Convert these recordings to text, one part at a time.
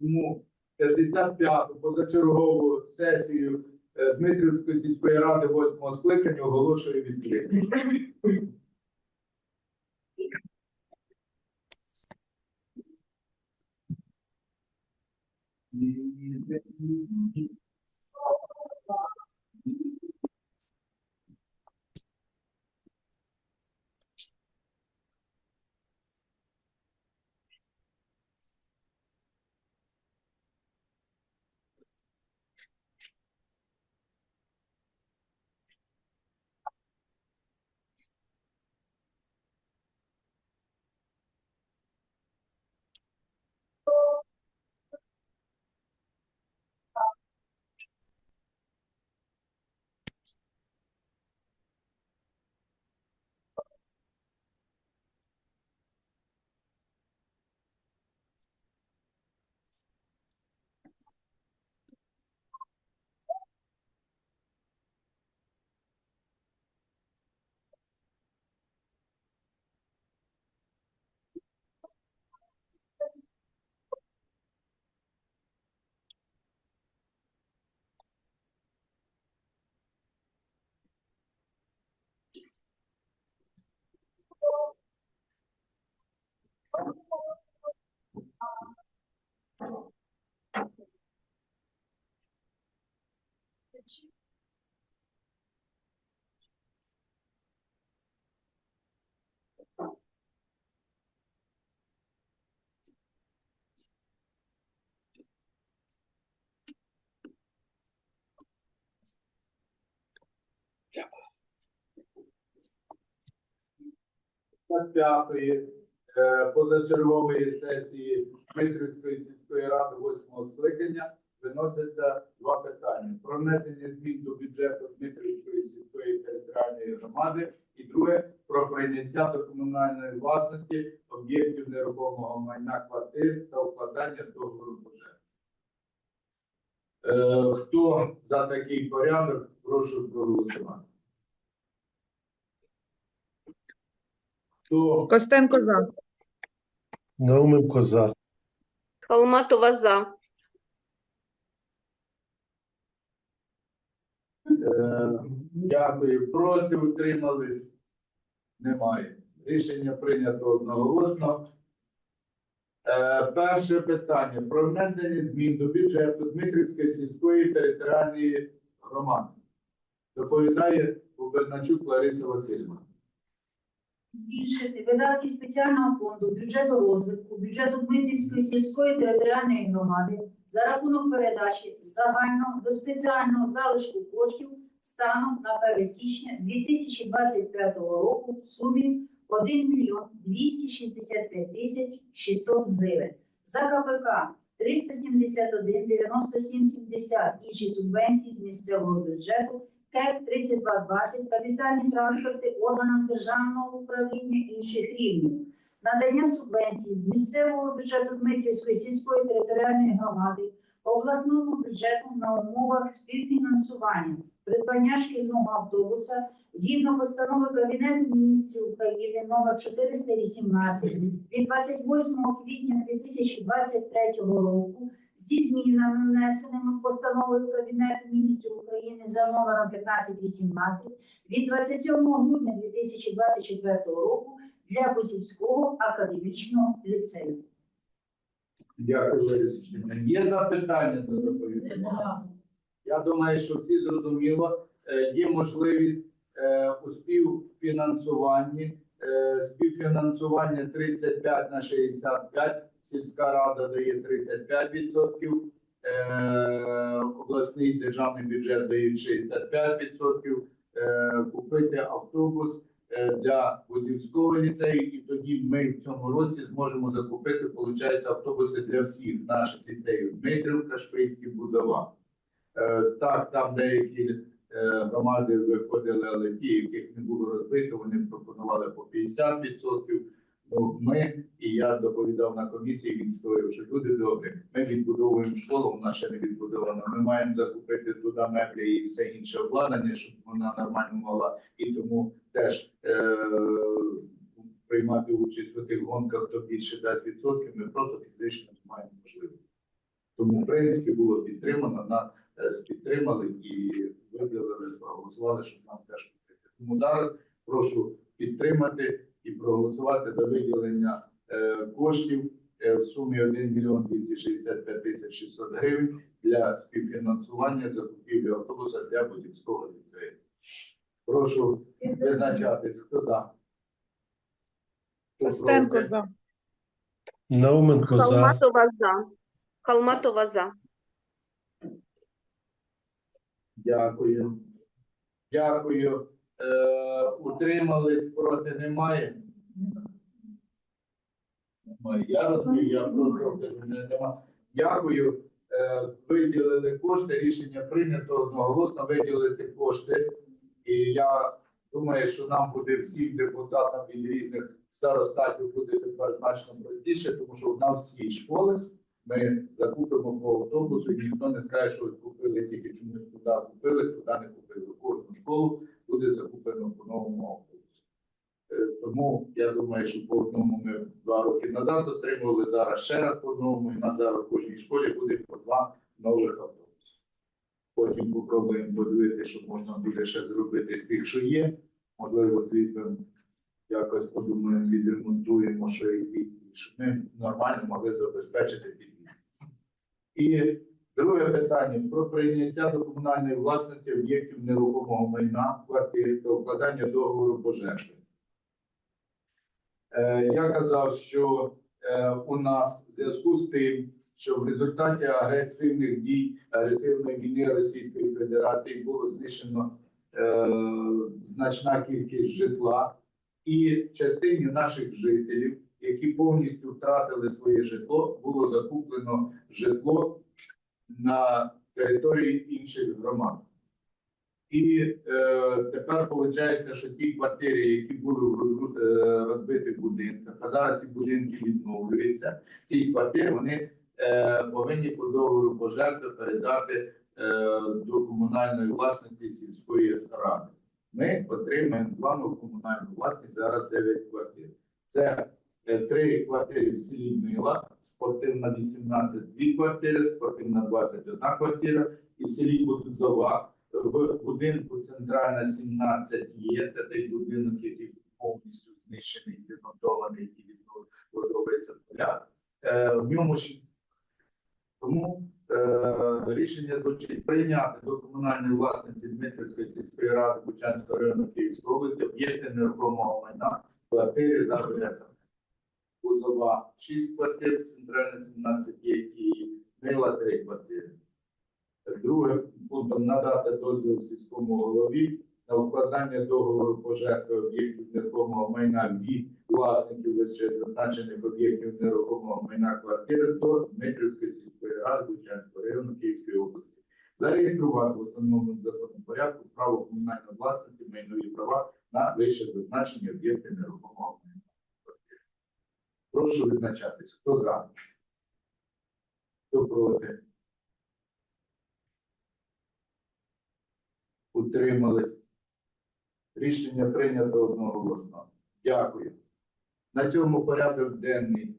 Тому 55-ту позачергову сесію е, Дмитрівської сільської ради 8 скликання оголошую відкритою. П'ятої е, позачергової сесії Дмитрівської сільської ради 8 скликання питання: про внесення змін до бюджету Дмитрівської сільської територіальної громади, і друге про прийняття до комунальної власності об'єктів нерухомого майна квартир та укладання договору бюджету. Е, хто за такий порядок, прошу проголосувати. Хто Костенко за. Науменко за. Холматова за. Е, Дякую. Проти утримались? Немає. Рішення прийнято одноголосно. Е, Перше питання про внесення змін до бюджету Дмитрівської сільської територіальної громади. Доповідає Губерначук Лариса Васильівна. збільшити видатки спеціального фонду бюджету розвитку бюджету Дмитрівської сільської територіальної громади за рахунок передачі загального до спеціального залишку коштів станом на 1 січня 2025 року в сумі 1 мільйон 265 тисяч 600 гривень. За КПК 371 97 70 інші субвенції з місцевого бюджету КЕП 3220 капітальні транспорти органам державного управління інших рівнів. Надання субвенцій з місцевого бюджету Дмитрівської сільської територіальної громади обласному бюджету на умовах співфінансування придбання шкільного автобуса згідно постанови Кабінету міністрів України номер 418 від 28 квітня 2023 року зі змінами, внесеними постановою Кабінету міністрів України за номером 1518 від 27 грудня 2024 року для Бузівського академічного ліцею. Дякую, Лариса Є запитання до доповідача? Я думаю, що всі зрозуміло, Е, є можливість е, у співфінансуванні, е, співфінансування 35 на 65, сільська рада дає 35%, е, обласний державний бюджет дає 65%, е, купити автобус для Бузівського ліцею, і тоді ми в цьому році зможемо закупити, виходить, автобуси для всіх наших ліцеїв. Дмитрівка, Шпильки, Бузова. Е, Так, там деякі е, громади виходили, але ті, яких не було розбито, вони пропонували по 50%. Ну, ми і я доповідав на комісії, відстояв, що люди добрі. Ми відбудовуємо школу, вона ще не відбудована. Ми маємо закупити туди меблі і все інше обладнання, щоб вона нормально могла. І тому теж е, приймати участь у тих гонках, хто більше дасть відсотків. Ми просто фізично маємо можливості. Тому, в принципі, було підтримано, на, підтримали і виділили, проголосували, щоб нам теж купити. Тому зараз прошу підтримати і проголосувати за виділення е, коштів е, в сумі 1 мільйон 265 тисяч 600 гривень для співфінансування закупівлі автобуса для Будівського ліцею. Прошу визначатись, хто за. Хто Костенко за. Науменко за. Халматова за. Халматова за. Дякую. Дякую. Е, утримались, проти немає. Немає. Я розумію, я проти не- нема. Дякую. Е, виділили кошти. Рішення прийнято одноголосно виділити кошти. І я думаю, що нам буде всім депутатам від різних старостатів буде тепер значно простіше, тому що на всі школи ми закупимо по автобусу, і ніхто не скаже, що купили тільки чомусь туди купили, туди не купили. Кожну школу буде закуплено по новому автобусу. Е, Тому я думаю, що по одному ми два роки назад отримували, зараз ще раз по одному, і на зараз в кожній школі буде по два нових автобуси. Потім попробуємо подивитися, що можна буде ще зробити з тих, що є. Можливо, звідти якось подумаємо, відремонтуємо, що і щоб ми нормально могли забезпечити. І друге питання про прийняття до комунальної власності об'єктів нерухомого майна, квартир та укладання договору пожежі. Е, я казав, що е, у нас в зв'язку з тим, що в результаті агресивних дій, агресивної війни Російської Федерації було знищено е, значна кількість житла, і частині наших жителів, які повністю втратили своє житло, було закуплено житло на території інших громад. І е, тепер виходить, що ті квартири, які були в е, розбитих будинках, а зараз ці будинки відновлюються, ці квартири вони е, повинні по договору пожертви передати е, до комунальної власності сільської ради. Ми отримаємо плану комунальну власність зараз 9 квартир. Це е, три квартири в селі Мила, спортивна 18, дві квартири, спортивна 21 квартира, і в селі Будзова в будинку центральна 17 є. Це той будинок, який повністю знищений, демонтований і відновлюється поля. Е, в ньому ж тому е, рішення звучить прийняти до комунальної власності Дмитрівської сільської ради Бучанського району Київської області об'єкти нерухомого майна квартири за адресами. Бузова 6 квартир, центральна 17 є і Мила 3 квартири. Друге, пунктом надати дозвіл сільському голові на укладання договору пожертви об'єктів нерухомого майна від власників лише зазначених об'єктів нерухомого майна квартири до Дмитрівської сільської ради Бучанського району Київської області. Зареєструвати в установленому законом порядку право комунальної власності майнові права на вище зазначені об'єкти нерухомого майна. Прошу визначатись. Хто за? Хто проти? Утримались. Рішення прийнято одноголосно. Дякую. На цьому порядок денний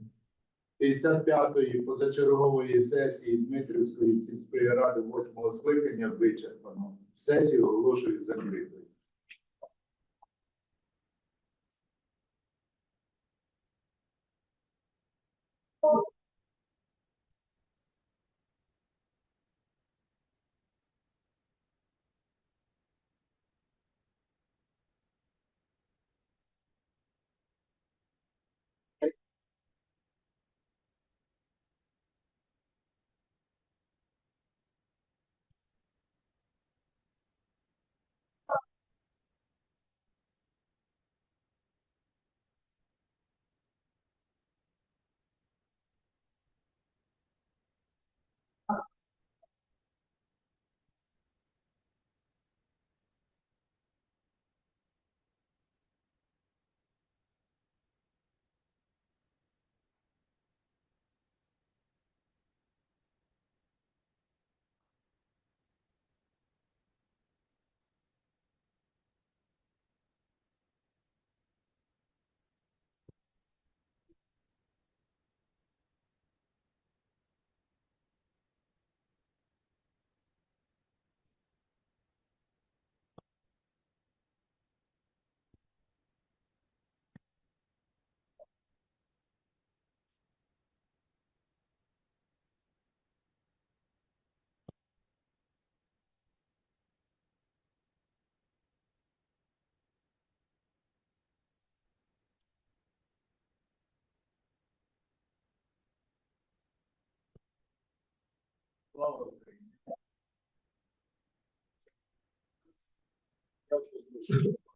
55-ї позачергової сесії Дмитрівської сільської ради 8 скликання вичерпано. Сесію оголошую закритою. Слава Україні!